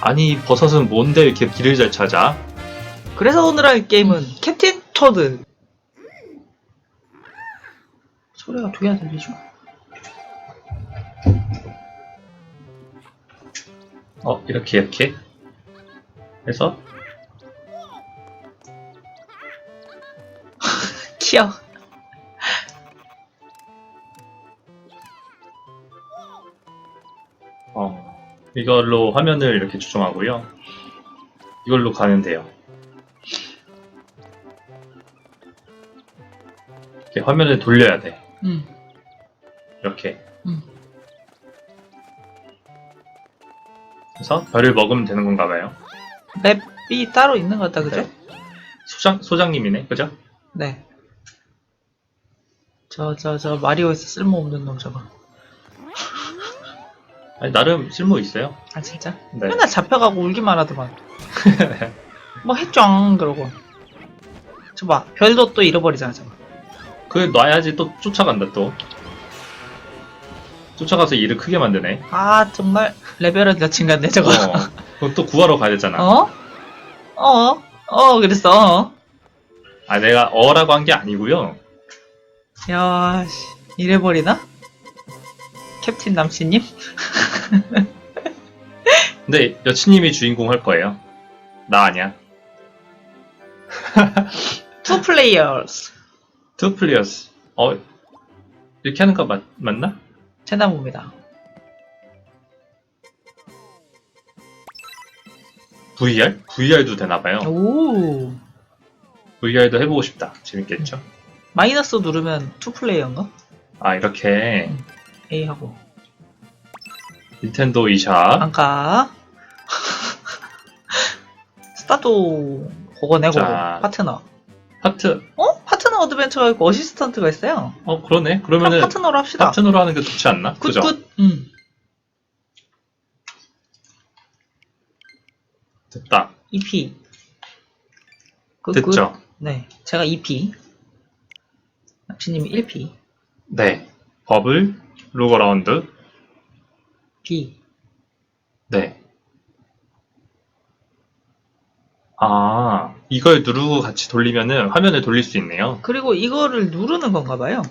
아니 버섯은 뭔데 이렇게 길을 잘 찾아? 그래서 오늘 할 게임은 캡틴 토드. 소리가 두 개나 들리죠? 어 이렇게 이렇게 해서 귀여워. 이걸로 화면을 이렇게 조정하고요. 이걸로 가면 돼요. 이렇게 화면을 돌려야 돼. 응. 이렇게. 음. 그래서 별을 먹으면 되는 건가 봐요. 맵이 따로 있는 것 같다, 그죠? 네. 소장, 소장님이네, 그죠? 네. 저, 저, 저, 마리오에서 쓸모없는 놈 저거. 아니, 나름 쓸모 있어요. 아, 진짜? 네. 맨날 잡혀가고 울기만 하더만. 뭐 했쩡, 그러고. 저 봐, 별도 또 잃어버리잖아, 저거. 그 놔야지 또 쫓아간다, 또. 쫓아가서 일을 크게 만드네. 아, 정말, 레벨은 여친 같네, 저거. 어. 그럼 또 구하러 가야 되잖아. 어? 어? 어, 그랬어, 어. 아, 내가 어라고 한 게 아니고요. 야, 씨, 이래버리나? 캡틴 남씨님? 근데 여친님이 주인공 할 거예요. 나 아니야. 투 플레이어스. 투 플리어스. 어, 이렇게 하는 거 맞, 맞나? 채나무입니다. VR? VR도 되나봐요. 오. VR도 해보고 싶다. 재밌겠죠? 마이너스 누르면 투 플레이어인가? 아, 이렇게. A 하고. 닌텐도 e샵. 안가. 스타트 그거 내고 자. 파트너. 파트. 어? 파트너 어드벤처가 있고 어시스턴트가 있어요. 어, 그러네. 그럼 그러면은 파트너로 합시다. 파트너로 하는 게 좋지 않나? 그죠? 굿굿. 음. 됐다. EP. 굿굿. 됐죠? 네. 제가 2P. 남친님이 1P. 네. 버블, 로그라운드. B. 네. 아, 이걸 누르고 같이 돌리면은 화면을 돌릴 수 있네요. 그리고 이거를 누르는 건가 봐요.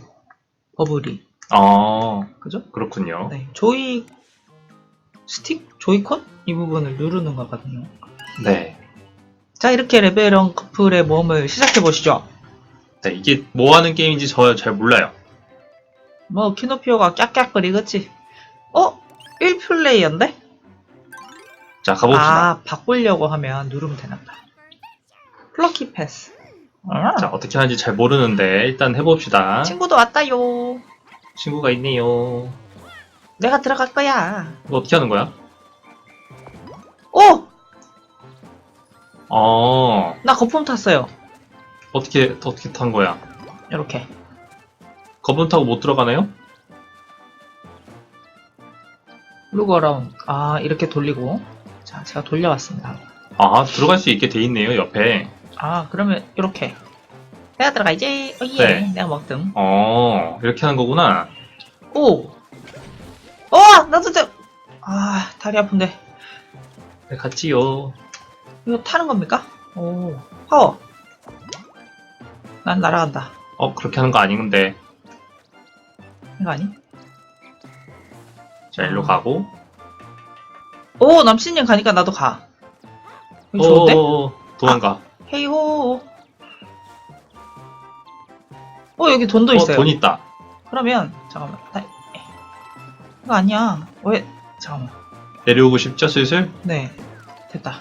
버블이. 아, 그죠? 그렇군요. 네. 조이 스틱 조이콘 이 부분을 누르는 거거든요. 네. 자, 이렇게 레벨런 커플의 모험을 시작해 보시죠. 네, 이게 뭐 하는 게임인지 저 잘 몰라요. 뭐 키노피오가 깍깍거리겠지. 어? 1플레이어인데? 자, 가봅시다. 아, 바꾸려고 하면 누르면 되나 봐. 플러키 패스. 아, 자, 어떻게 하는지 잘 모르는데 일단 해봅시다. 친구도 왔다요. 친구가 있네요. 내가 들어갈 거야. 이거 어떻게 하는 거야? 오! 어, 나 거품 탔어요. 어떻게, 어떻게 탄 거야? 이렇게. 거분 타고 못 들어가나요? 루거라운. 아, 이렇게 돌리고. 자, 제가 돌려왔습니다. 아, 들어갈 수 있게 돼 있네요, 옆에. 아, 그러면 이렇게. 내가 들어가야지. 어, 예. 네. 내가 먹등. 어, 이렇게 하는 거구나. 오! 어! 나도 돼! 아, 다리 아픈데. 네, 같이요. 이거 타는 겁니까? 오, 파워. 난 날아간다. 어, 그렇게 하는 거 아닌데. 이거 아니? 자, 일로 아. 가고. 오, 남신님 가니까 나도 가. 이거 좋은데? 아. 어, 도망가. 헤이호. 어, 여기 돈도 어, 있어요. 돈 있다. 그러면, 잠깐만. 나, 이거 아니야. 왜? 잠깐만. 내려오고 싶죠, 슬슬? 네. 됐다.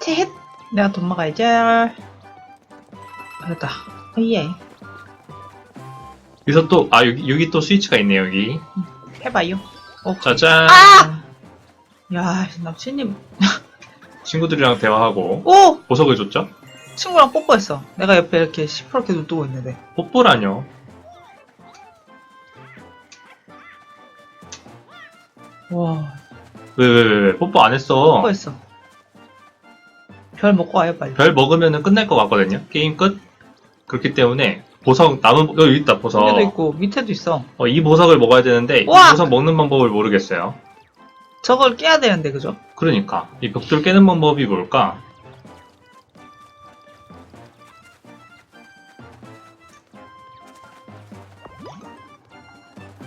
셋! 내가 돈 먹어야지. 아, 됐다. 어, 예. 여기서 또, 아, 여기, 여기 또 스위치가 있네요, 여기. 해봐요. 어, 짜잔. 아! 야, 남친님. 친구들이랑 대화하고. 오! 보석을 줬죠? 친구랑 뽀뽀했어. 내가 옆에 이렇게 시퍼렇게 눈 뜨고 있는데. 뽀뽀라뇨. 와, 왜, 왜, 왜, 왜, 뽀뽀 안 했어. 뽀뽀했어. 별 먹고 와요, 빨리. 별 먹으면 끝날 것 같거든요. 게임 끝. 그렇기 때문에 보석 남은 어, 여기 있다 보석. 여기도 있고 밑에도 있어. 어, 이 보석을 먹어야 되는데 이 우와! 보석 먹는 방법을 모르겠어요. 저걸 깨야 되는데 그죠? 그러니까 이 벽돌 깨는 방법이 뭘까?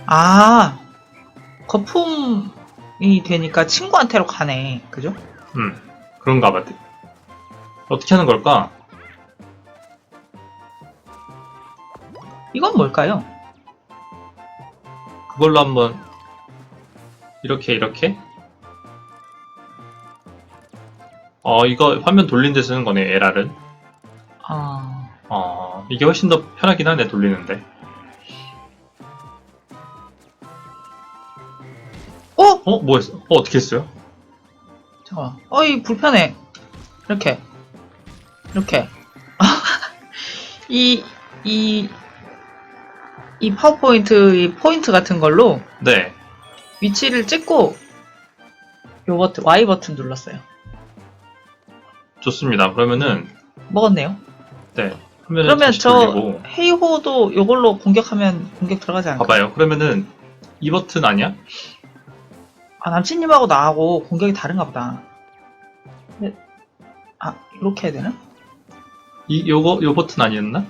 아 거품이 되니까 친구한테로 가네. 그죠? 음 그런가 봐. 어떻게 하는 걸까? 이건 뭘까요? 그걸로 한번 이렇게 이렇게 어 이거 화면 돌린 데 쓰는 거네 에랄은 아 어 이게 훨씬 더 편하긴 하네 돌리는데 어? 어 뭐 했어 어 어떻게 했어요 잠깐만. 어이 불편해. 이렇게 이렇게 이 이, 이 파워포인트 이 포인트 같은 걸로 네 위치를 찍고 요 버튼 Y 버튼 눌렀어요. 좋습니다 그러면은 먹었네요. 네 화면을 그러면 다시 저 돌리고 헤이호도 요걸로 공격하면 공격 들어가지 않을까? 봐봐요 그러면은 이 버튼 아니야 아 남친님하고 나하고 공격이 다른가 보다. 근데, 아 이렇게 해야 되나? 이 요거 요 버튼 아니었나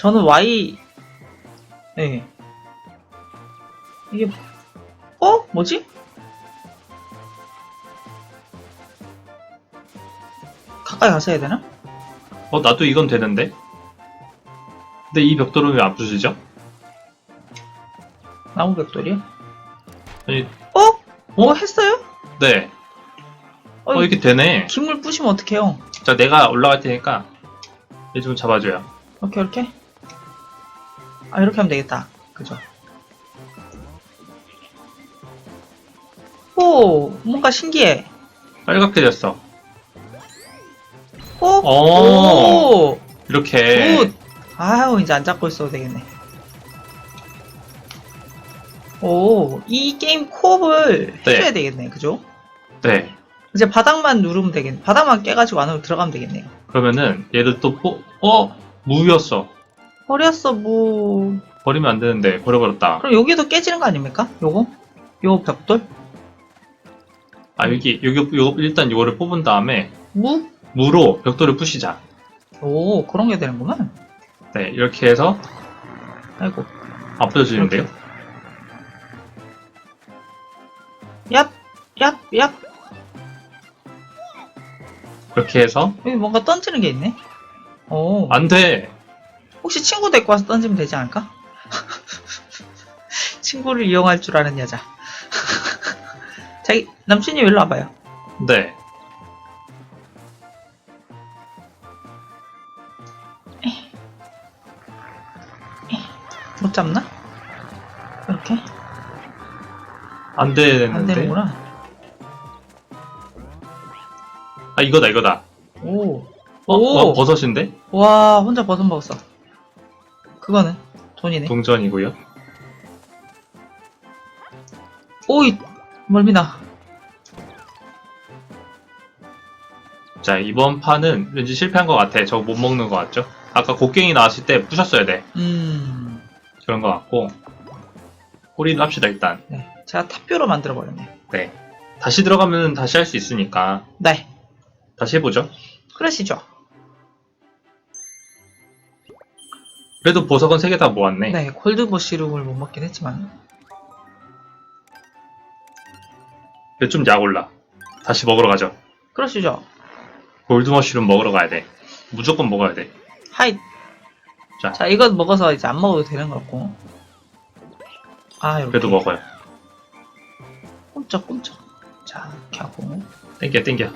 저는 Y 네 이게 어 뭐지? 가까이 가서 해야 되나? 어 나도 이건 되는데 근데 이 벽돌은 왜 안 부수죠 나무 벽돌이요? 아니 어? 뭐 했어요? 네 어, 어, 이렇게 되네. 기물 부시면 어떡해요? 자, 내가 올라갈 테니까 얘 좀 잡아줘요. 이렇게 이렇게? 아 이렇게 하면 되겠다 그죠? 오 뭔가 신기해 빨갛게 됐어. 오? 오. 오! 이렇게. 굿! 아유 이제 안 잡고 있어도 되겠네 오, 이 게임 코업을 네. 해줘야 되겠네, 그죠? 네. 이제 바닥만 누르면 되겠네. 바닥만 깨가지고 안으로 들어가면 되겠네요. 그러면은 얘를 또 뽀, 어? 무였어. 버렸어, 뭐. 버리면 안 되는데 버려버렸다. 그럼 여기도 깨지는 거 아닙니까? 요거? 요 벽돌? 아, 여기, 여기, 요, 일단 요거를 뽑은 다음에 무? 무로 벽돌을 부시자. 오, 그런 게 되는구만. 네, 이렇게 해서 아이고. 안 부서지는데요. 얍, 얍, 얍. 이렇게 해서 여기 뭔가 던지는 게 있네. 오. 안 돼. 혹시 친구 데리고 와서 던지면 되지 않을까? 친구를 이용할 줄 아는 여자. 자기, 남친이 일로 와봐요. 네. 못 잡나? 이렇게? 안 되는데. 안 되는구나. 아, 이거다, 이거다. 오. 어, 오. 어, 버섯인데? 와, 혼자 버섯 먹었어. 그거는 돈이네. 동전이고요. 오이, 멀미나. 자, 이번 판은 왠지 실패한 것 같아. 저거 못 먹는 것 같죠? 아까 곡괭이 나왔을 때 부셨어야 돼. 음, 그런 것 같고. 꼬리를 합시다, 일단. 네. 제가 탑뷰로 만들어 버렸네. 네. 다시 들어가면 다시 할 수 있으니까. 네. 다시 해보죠. 그러시죠. 그래도 보석은 3개 다 모았네. 네, 골드버시룸을 못 먹긴 했지만. 근데 좀 약올라. 다시 먹으러 가죠. 그러시죠. 골드머쉬룸 먹으러 가야 돼. 무조건 먹어야 돼. 하이. 자. 자, 이거 먹어서 이제 안 먹어도 되는 거고. 아, 이렇게. 그래도 먹어요. 꼼짝꼼짝. 자, 이렇게 하고. 땡겨, 땡겨.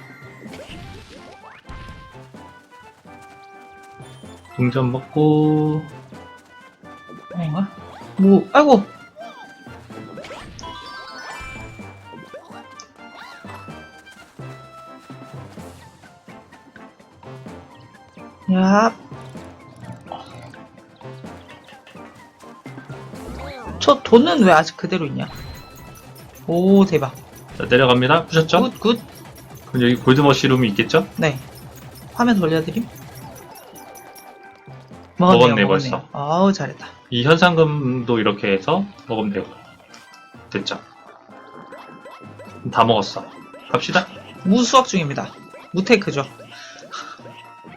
동전 먹고. 아닌가? 뭐, 아이고! 야. 저 돈은 왜 아직 그대로 있냐? 오, 대박. 자, 내려갑니다. 부셨죠? 굿, 굿. 그럼 여기 골드머쉬룸이 있겠죠? 네. 화면 돌려드림? 먹었네, 벌써. 아우, 잘했다. 이 현상금도 이렇게 해서 먹으면 되고. 됐죠. 다 먹었어. 갑시다. 무수학 중입니다. 무테크죠.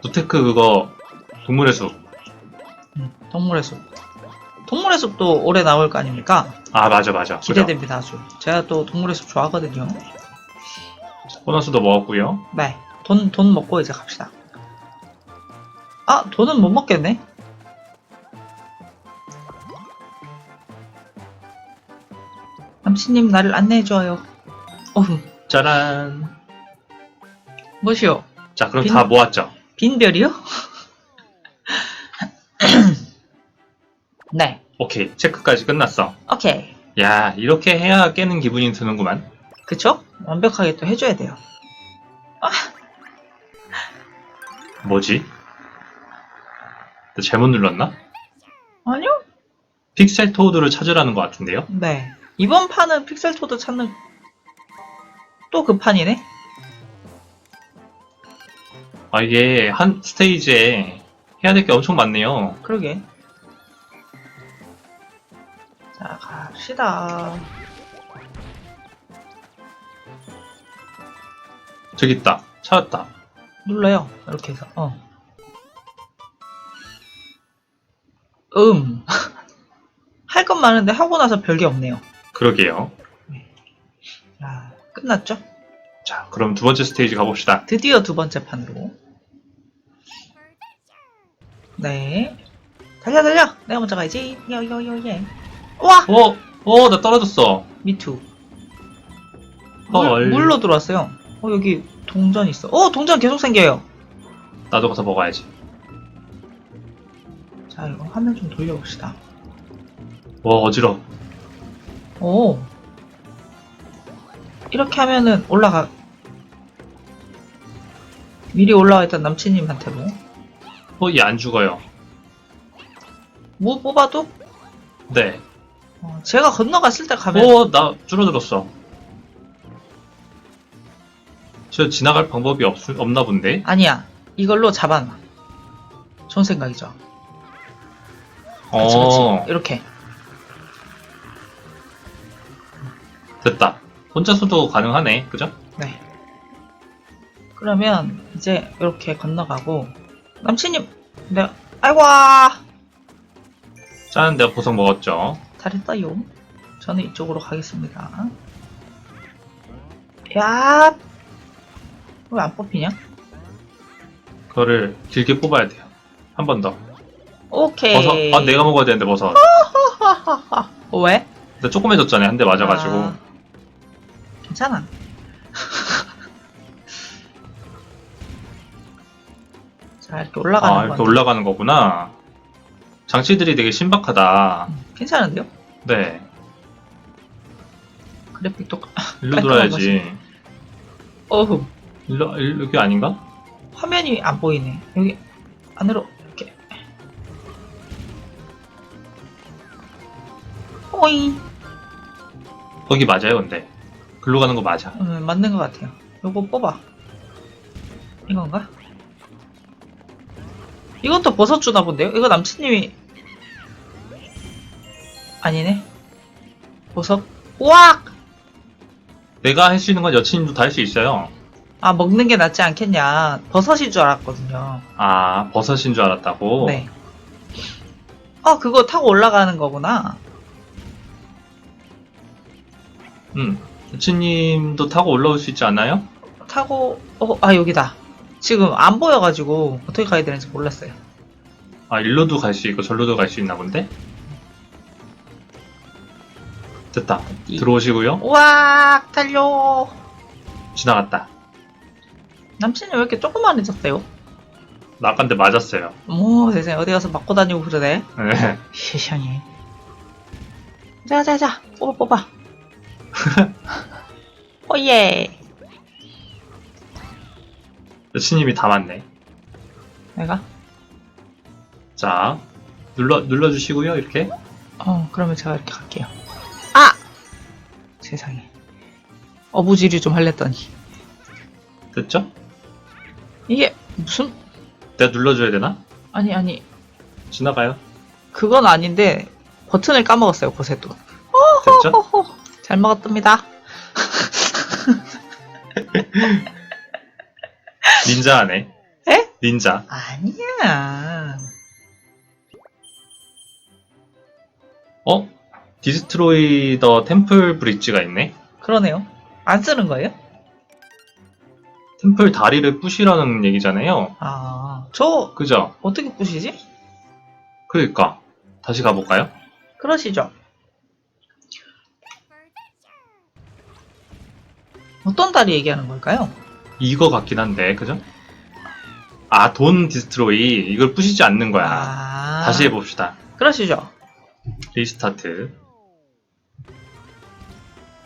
무테크 그거 동물의 숲. 음, 동물의 숲. 동물의 숲도 올해 나올 거 아닙니까? 아 맞아 맞아. 기대됩니다, 아주. 제가 또 동물의 숲 좋아하거든요. 보너스도 먹었고요. 네. 돈, 돈 먹고 이제 갑시다. 아, 돈은 못 먹겠네? 남친님 나를 안내해줘요. 어휴, 짜란. 뭐시오? 자 그럼 빈- 다 모았죠. 빈별이요? 네. 오케이 체크까지 끝났어. 오케이. 야 이렇게 해야 깨는 기분이 드는구만. 그쵸? 완벽하게 또 해줘야 돼요. 뭐지? 나 잘못 눌렀나? 아니요? 픽셀 토드를 찾으라는 것 같은데요? 네. 이번 판은 픽셀 토드 찾는 또 그 판이네? 아 이게 한 스테이지에 해야 될 게 엄청 많네요. 그러게. 자, 갑시다. 저기 있다. 찾았다. 눌러요. 이렇게 해서, 어. 음. 할건 많은데 하고 나서 별게 없네요. 그러게요. 자, 끝났죠? 자 그럼 두 번째 스테이지 가봅시다. 드디어 두 번째 판으로. 네. 달려, 달려! 내가 먼저 가야지. 요, 요, 요, 예. 와! 어? 어? 나 떨어졌어. 미투. 헐. 물, 물로 들어왔어요. 어, 여기 동전 있어. 어, 동전 계속 생겨요. 나도 가서 먹어야지. 자, 이거 화면 좀 돌려봅시다. 와 어지러. 오. 이렇게 하면은 올라가. 미리 올라와 있던 남친님한테로. 어얘 안 죽어요. 뭐 뽑아도? 네. 어, 제가 건너갔을 때 가면. 어 나 줄어들었어. 저 지나갈 방법이 없, 없나 본데? 아니야. 이걸로 잡아놔. 좋은 생각이죠. 그치, 어 그치. 이렇게. 됐다. 혼자서도 가능하네. 그죠? 네. 그러면 이제 이렇게 건너가고 남친님 내가 아이고 짠 내가 보석 먹었죠. 잘했어요. 저는 이쪽으로 가겠습니다. 야, 왜 안 뽑히냐? 그거를 길게 뽑아야 돼요. 한 번 더. 오케이. 버섯. 아 내가 먹어야 되는데 버섯. 어, 왜? 나 조그매졌잖아요. 한 대 맞아가지고. 아, 괜찮아. 자 이렇게 올라가는 아, 이렇게 건데. 올라가는 거구나. 장치들이 되게 신박하다. 음, 괜찮은데요? 네. 그래픽도 일로 깔끔한 들어야지. 어후 일로, 일로, 여기 아닌가? 화면이 안 보이네. 여기 안으로 이렇게. 오잉. 거기 맞아요, 근데. 글로 가는 거 맞아. 음, 맞는 것 같아요. 요거 뽑아. 이건가? 이것도 버섯 주나 본데요? 이거 남친님이 아니네. 버섯. 우악! 내가 할 수 있는 건 여친도 다 할 수 있어요. 아 먹는 게 낫지 않겠냐. 버섯인 줄 알았거든요. 아, 버섯인 줄 알았다고? 네. 아 그거 타고 올라가는 거구나. 음. 여친님도 타고 올라올 수 있지 않나요? 타고 어 아 여기다. 지금 안 보여가지고 어떻게 가야 되는지 몰랐어요. 아, 일로도 갈 수 있고, 절로도 갈 수 있나 본데? 됐다. 이- 들어오시고요. 우악 달려. 지나갔다. 남친이 왜 이렇게 조그만해졌어요? 나 아까한테 맞았어요. 오 세상에 어디 가서 맞고 다니고 그러네. 네. 세상에. 자자자 뽑아 뽑아. 오예. 여친님이 다 맞네. 내가 자, 눌러, 눌러주시고요, 이렇게. 어 그러면 제가 이렇게 갈게요. 아 세상에. 어부지리 좀 할랬더니. 됐죠? 이게 무슨 내가 눌러줘야 되나? 아니 아니 지나가요. 그건 아닌데 버튼을 까먹었어요 고세도 됐죠? 호호 잘 먹었답니다 닌자하네. 에? 닌자. 아니야 어? 디스트로이 더 템플 브릿지가 있네? 그러네요 안 쓰는 거예요? 템플 다리를 부시라는 얘기잖아요. 아 저 그죠? 어떻게 부시지? 그러니까. 다시 가볼까요? 그러시죠 어떤 다리 얘기하는 걸까요? 이거 같긴 한데, 그죠? 아, 돈 디스트로이. 이걸 부시지 않는 거야. 아 다시 해봅시다. 그러시죠 리스타트.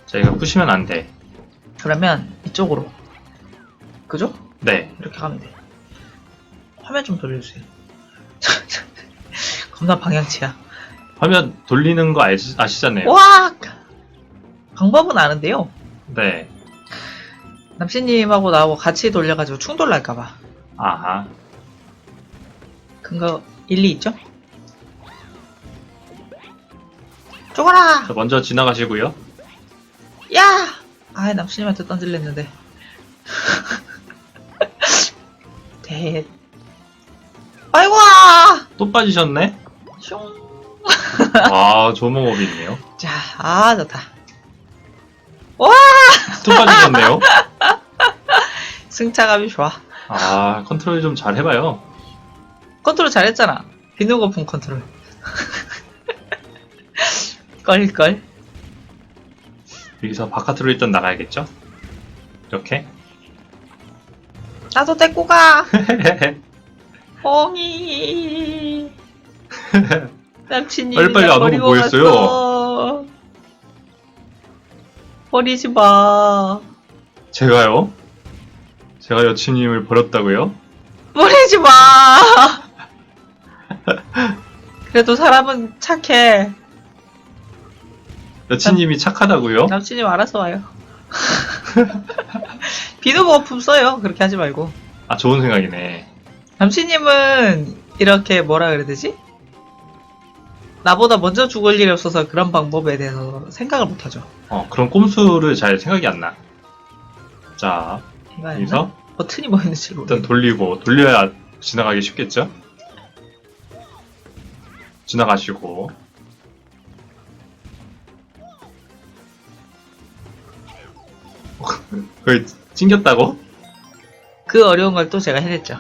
자, 이거 부시면 안 돼. 그러면 이쪽으로 그죠? 네. 이렇게 가면 돼 화면 좀 돌려주세요 겁나 방향치야 화면 돌리는 거 아시, 아시잖아요. 와! 방법은 아는데요. 네. 남씨님하고 나하고 같이 돌려가지고 충돌 날까봐. 아하. 근거 일리 있죠? 쪼가라! 자, 먼저 지나가시고요. 야! 아, 남씨님한테 던질랬는데. 대. 아이고! 또 빠지셨네? 슝! 아, 조몽업이 있네요. 자, 아, 좋다. 또 빠지셨네요. 승차감이 좋아. 아, 컨트롤 좀 잘 해봐요. 컨트롤 잘했잖아. 비누 거품 컨트롤. 껄껄. 여기서 바깥으로 일단 나가야겠죠? 이렇게. 나도 데리고 가. 엉이. 남친이 빨리빨리 안 오고 뭐했어요? 버리지 마. 제가요? 제가 여친님을 버렸다고요? 버리지 마. 그래도 사람은 착해. 여친님이 착하다고요? 남친이 알아서 와요. 비누 거품 써요. 그렇게 하지 말고. 아, 좋은 생각이네. 남친님은 이렇게 뭐라 그래야 되지? 나보다 먼저 죽을 일이 없어서 그런 방법에 대해서 생각을 못 하죠. 어, 그런 꼼수를 잘 생각이 안 나. 자, 여기서 버튼이 뭐 있는지 모르 일단 돌리고, 돌려야 지나가기 쉽겠죠? 지나가시고. 거의 찡겼다고? 그 어려운 걸 또 제가 해냈죠.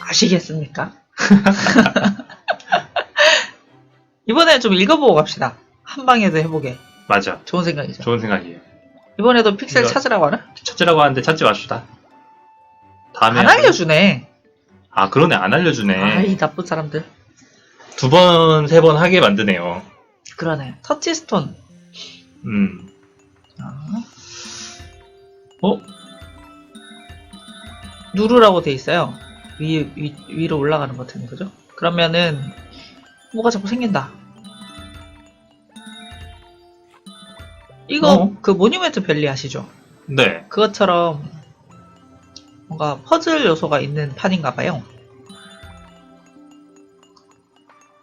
아시겠습니까? 이번에 좀 읽어보고 갑시다. 한 방에도 해보게. 맞아. 좋은 생각이죠. 좋은 생각이에요. 이번에도 픽셀 이거- 찾으라고 하나? 찾으라고 하는데 찾지 맙시다. 다음에. 안 알려주네. 아, 그러네. 안 알려주네. 아이 나쁜 사람들. 두 번, 세 번 하게 만드네요. 그러네. 터치스톤. 음. 아, 어? 누르라고 돼 있어요. 위, 위, 위로 올라가는 버튼인 거죠? 그러면은, 뭐가 자꾸 생긴다. 이거, 어? 그 모뉴멘트 밸리 아시죠? 네. 그것처럼, 뭔가 퍼즐 요소가 있는 판인가 봐요.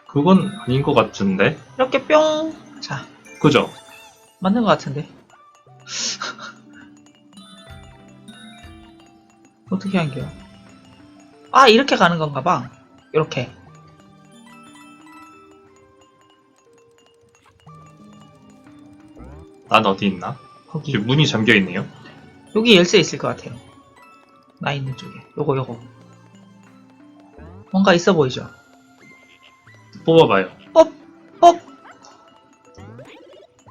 그건 아닌 것 같은데. 이렇게 뿅! 자, 그죠? 맞는 것 같은데. 어떻게 한게요? 아, 이렇게 가는 건가 봐. 이렇게. 난 어디 있나? 거기. 문이 잠겨 있네요. 여기 열쇠 있을 것 같아요. 나 있는 쪽에. 요거, 요거. 뭔가 있어 보이죠? 뽑아봐요. 뻑! 뻑!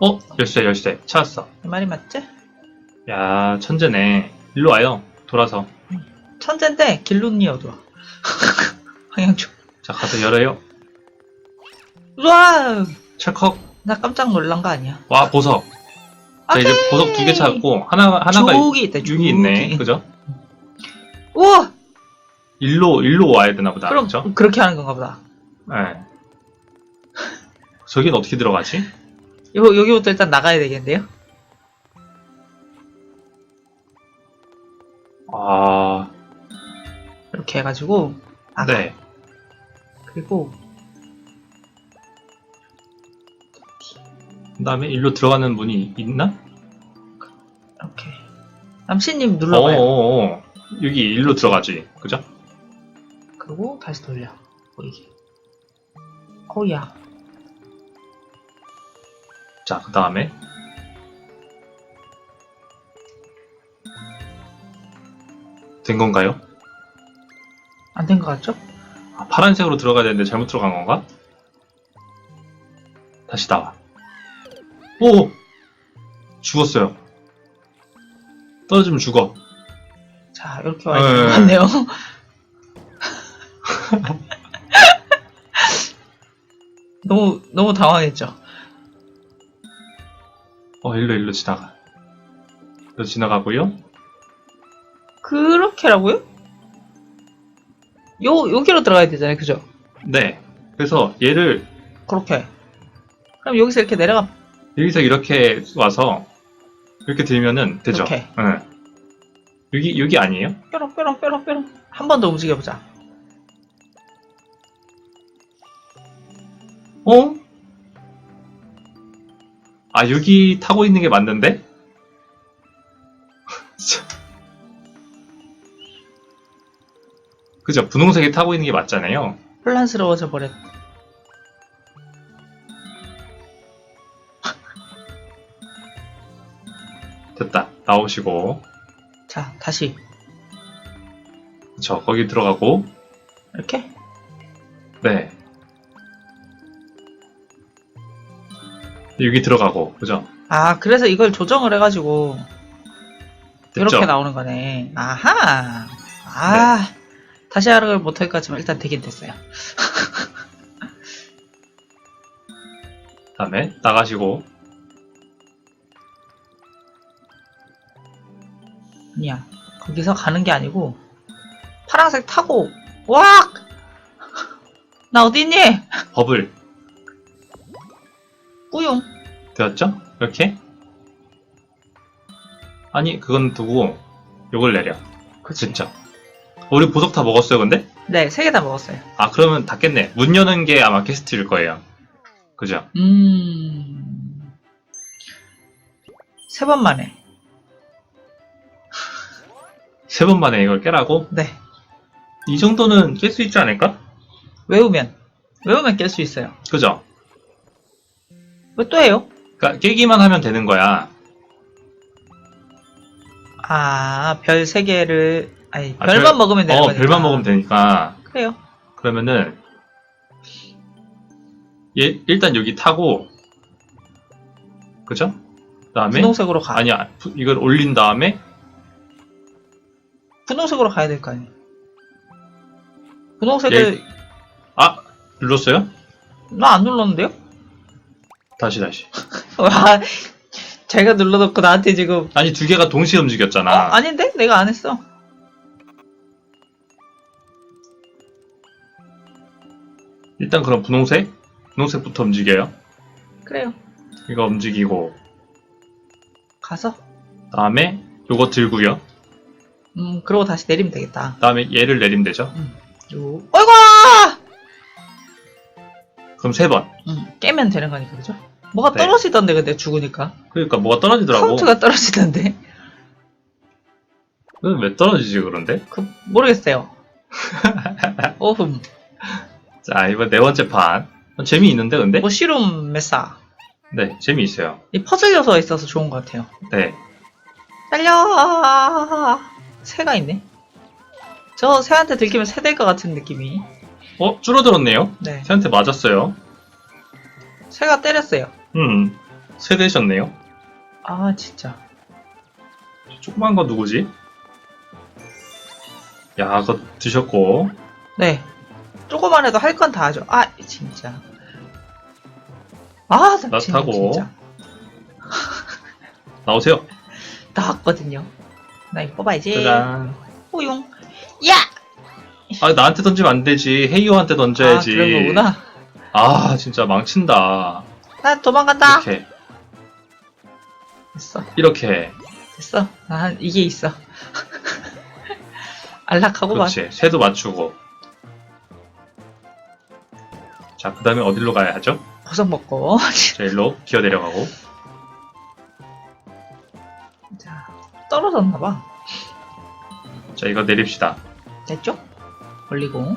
어? 열쇠, 열쇠. 찾았어. 이 말이 맞지? 야, 천재네. 일로 와요. 돌아서. 천재인데, 길룬니 어두워. 방향쪽. 자, 가서 열어요. 우와! 찰컥. 나 깜짝 놀란 거 아니야. 와, 보석. 자, 이제 오케이! 보석 두 개 찾았고, 하나, 하나가 죽이 있다, 육이 있네. 그죠? 우와! 일로, 일로 와야 되나 보다. 그럼, 그죠? 그렇게 하는 건가 보다. 네. 저긴 어떻게 들어가지? 요, 여기부터 일단 나가야 되겠는데요? 아, 이렇게 해가지고 나가. 네. 그리고 그 다음에 일로 들어가는 문이 있나? 이렇게 남신님 눌러봐요. 어어어. 여기 일로 들어가지. 그죠? 그리고 다시 돌려 보이게. 어야 자, 그 다음에. 된 건가요? 안 된 것 같죠? 아, 파란색으로 들어가야 되는데 잘못 들어간 건가? 다시 나와. 오! 죽었어요. 떨어지면 죽어. 자 이렇게 와야 네. 것 같네요. 너무 너무 당황했죠. 어, 일로 일로 지나가. 일로 지나가고요. 그렇게라고요? 요 여기로 들어가야 되잖아요, 그죠? 네. 그래서 얘를 그렇게. 그럼 여기서 이렇게 내려가. 여기서 이렇게 와서 이렇게 들면은 되죠. 이렇게. 응. 여기 여기 아니에요? 뾰롱 뾰롱 뾰롱 뾰롱. 한 번 더 움직여 보자. 어? 아 여기 타고 있는 게 맞는데? 그죠? 분홍색이 타고 있는 게 맞잖아요. 혼란스러워져 버렸. 나오시고. 자, 다시 그쵸. 거기 들어가고. 이렇게. 네. 여기 들어가고. 그죠? 아, 그래서 이걸 조정을 해가지고 됐죠? 이렇게 나오는 거네. 아하. 아, 다시 하락을 못할 것 같지만 일단 되긴 됐어요. 다음에 나가시고. 아니야. 거기서 가는 게 아니고 파란색 타고 와! 나 어디 있니? 버블. 뿌용. 되었죠? 이렇게? 아니, 그건 두고, 요걸 내려. 그치. 진짜. 우리 보석 다 먹었어요, 근데? 네, 세 개 다 먹었어요. 아, 그러면 닫겠네. 문 여는 게 아마 캐스트일 거예요. 그죠? 음. 세 번 만에. 세 번 만에 이걸 깨라고? 네. 이 정도는 깰 수 있지 않을까? 외우면. 외우면 깰 수 있어요. 그죠? 왜 또 해요? 그러니까 깨기만 하면 되는 거야. 아, 별세 개를, 아니, 아, 별만 별- 먹으면 되는 어, 거니까. 별만 먹으면 되니까. 그래요. 그러면은, 얘, 일단 여기 타고, 그죠? 그 다음에, 분홍색으로 가. 아니야, 부- 이걸 올린 다음에, 분홍색으로 가야 될 거 아니에요. 분홍색을, 아, 눌렀어요? 나 안 눌렀는데요? 다시, 다시. 와, 제가 눌러놓고 나한테 지금, 아니, 두 개가 동시에 어, 움직였잖아. 아닌데? 내가 안 했어. 일단 그럼 분홍색? 분홍색부터 움직여요. 그래요. 이거 움직이고, 가서, 다음에 요거 들고요. 음, 그러고 다시 내리면 되겠다. 다음에 얘를 내리면 되죠. 요, 어이구! 그럼 세 번. 음, 깨면 되는 거니까, 그죠? 뭐가 네. 떨어지던데, 근데 죽으니까. 그러니까 뭐가 떨어지더라고. 카운트가 떨어지던데. 그건 왜 떨어지지 그런데? 그, 모르겠어요. 오흠. 자 이번 네 번째 판 어, 재미있는데 근데? 모시룸 메사. 네 재미있어요. 이 퍼즐 요소가 있어서 좋은 것 같아요. 네 딸려! 새가 있네. 저 새한테 들키면 새 될 것 같은 느낌이. 어? 줄어들었네요? 네. 새한테 맞았어요. 새가 때렸어요. 음, 새 되셨네요. 아, 진짜. 조그만 거 누구지? 야, 그거 드셨고. 네. 조그만 해도 할 건 다 하죠. 아, 진짜. 아, 나 타고. 진짜. 나오세요. 나왔거든요. 나 이거 뽑아야지. 짜잔. 호용. 야! 아, 나한테 던지면 안 되지. 헤이오한테 아, 던져야지. 그런 거구나. 아, 진짜 망친다. 나 도망간다. 이렇게, 됐어. 이렇게. 됐어. 난 이게 있어. 안락하고만. 그렇지. 새도 맞추고. 자, 그 다음에 어디로 가야 하죠? 보석 먹고. 자, 일로 기어 내려가고. 떨어졌나봐. 자, 이거 내립시다. 됐죠? 올리고.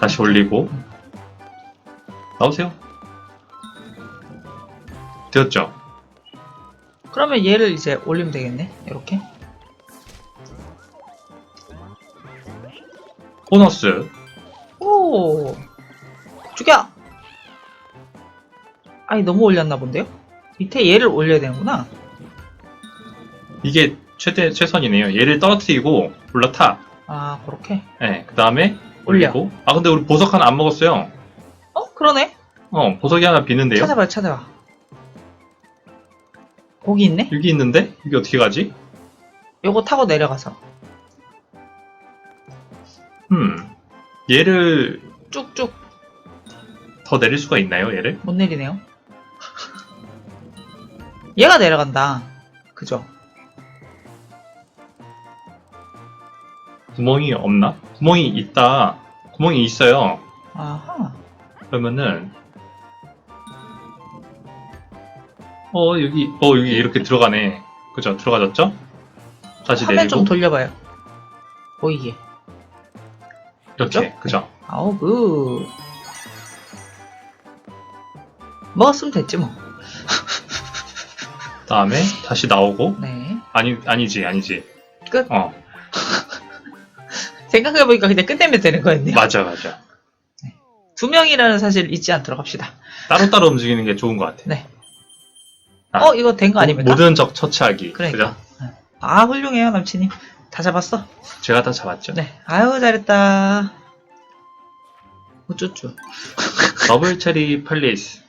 다시 올리고. 나오세요. 되었죠? 그러면 얘를 이제 올리면 되겠네. 이렇게. 보너스. 오. 죽여! 아니, 너무 올렸나 본데요? 밑에 얘를 올려야 되는구나. 이게 최대, 최선이네요. 얘를 떨어뜨리고 올라타. 아, 그렇게. 네, 그 다음에 올려. 올리고. 아, 근데 우리 보석 하나 안 먹었어요. 어, 그러네. 어, 보석이 하나 비는데요? 찾아봐, 찾아봐. 고기 있네? 여기 있는데? 여기 어떻게 가지? 요거 타고 내려가서. 음. 얘를 쭉쭉 더 내릴 수가 있나요, 얘를? 못 내리네요. 얘가 내려간다. 그죠? 구멍이 없나? 구멍이 있다. 구멍이 있어요. 아하. 그러면은 어 여기 어 여기 이렇게 들어가네. 그죠? 들어가졌죠? 다시 화면 좀 내리고 돌려봐요. 보이게. 이렇게 그죠? 그죠? 아우, 그. 먹었으면 됐지, 뭐. 다음에 다시 나오고 네. 아니 아니지 아니지. 끝. 어 생각해보니까 그냥 끝내면 되는 거였네요. 맞아 맞아. 두 명이라는 사실 잊지 않도록 합시다. 따로 따로 움직이는 게 좋은 것 같아. 네. 아, 어, 이거 된 거 아닙니까? 모든 적 처치하기. 그러니까. 그죠? 아, 훌륭해요, 남친이. 다 잡았어. 제가 다 잡았죠. 네. 아유, 잘했다. 우쭈쭈. 더블 체리 팰리스.